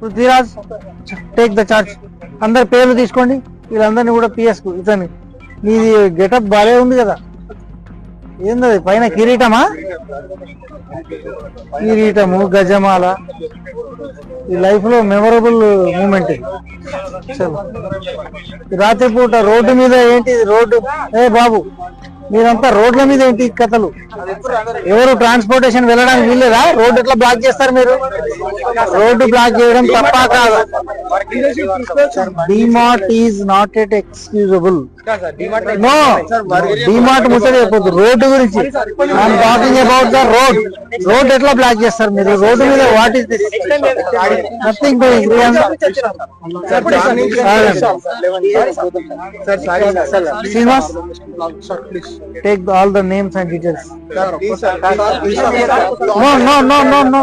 Prithviraj take the charge అందరి పేర్లు తీసుకోండి. వీళ్ళందరినీ కూడా పిఎస్ ఇతని మీది గెటప్ బాగా ఉంది కదా. ఏంది పైన కిరీటమా? కిరీటము గజమాల. ఈ లైఫ్లో మెమొరబుల్ మెమరబుల్ మూమెంట్ రాత్రిపూట రోడ్డు మీద ఏంటి? రోడ్డు ఏ బాబు. మీరంతా రోడ్ల మీద ఏంటి కథలు? ఎవరు ట్రాన్స్పోర్టేషన్ వెళ్ళడానికి వీల్లేదా? రోడ్డు ఎట్లా బ్లాక్ చేస్తారు మీరు? రోడ్డు బ్లాక్ చేయడం తప్ప కాదా? DMart is not at excusable no DMart ముచ్చట చెప్పొద్దు. రోడ్డు గురించి. I'm talking about the road road ఎట్లా బ్లాక్ చేస్తారు మీరు? రోడ్డు మీద what is this nothing Srinivas take all the names and details no no no no no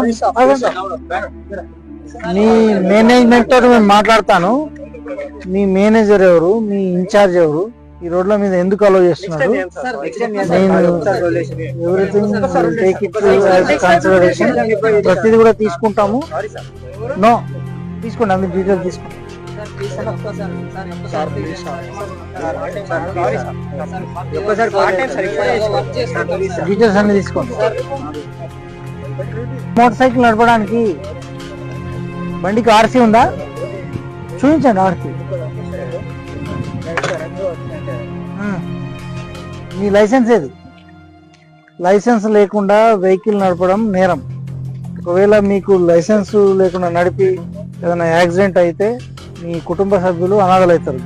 me management తోటి నేను మాట్లాడతాను. మీ మేనేజర్ ఎవరు? మీ ఇన్ఛార్జ్ ఎవరు? ఈ రోడ్ల మీద ఎందుకు అలో చేస్తున్నారు? నేను ప్రతిదీ కూడా తీసుకుంటాము. నో తీసుకోండి అన్ని డీటెయిల్స్ తీసుకోండి. డీటెయిల్స్ అన్ని తీసుకోండి. మోటార్ సైకిల్ నడపడానికి బండికి ఆర్సీ ఉందా? చూపించండి ఆర్సీ. మీ లైసెన్స్ ఏది? లైసెన్స్ లేకుండా వెహికల్ నడపడం నేరం. ఒకవేళ మీకు లైసెన్స్ లేకుండా నడిపి ఏదైనా యాక్సిడెంట్ అయితే మీ కుటుంబ సభ్యులు అనాథలవుతారు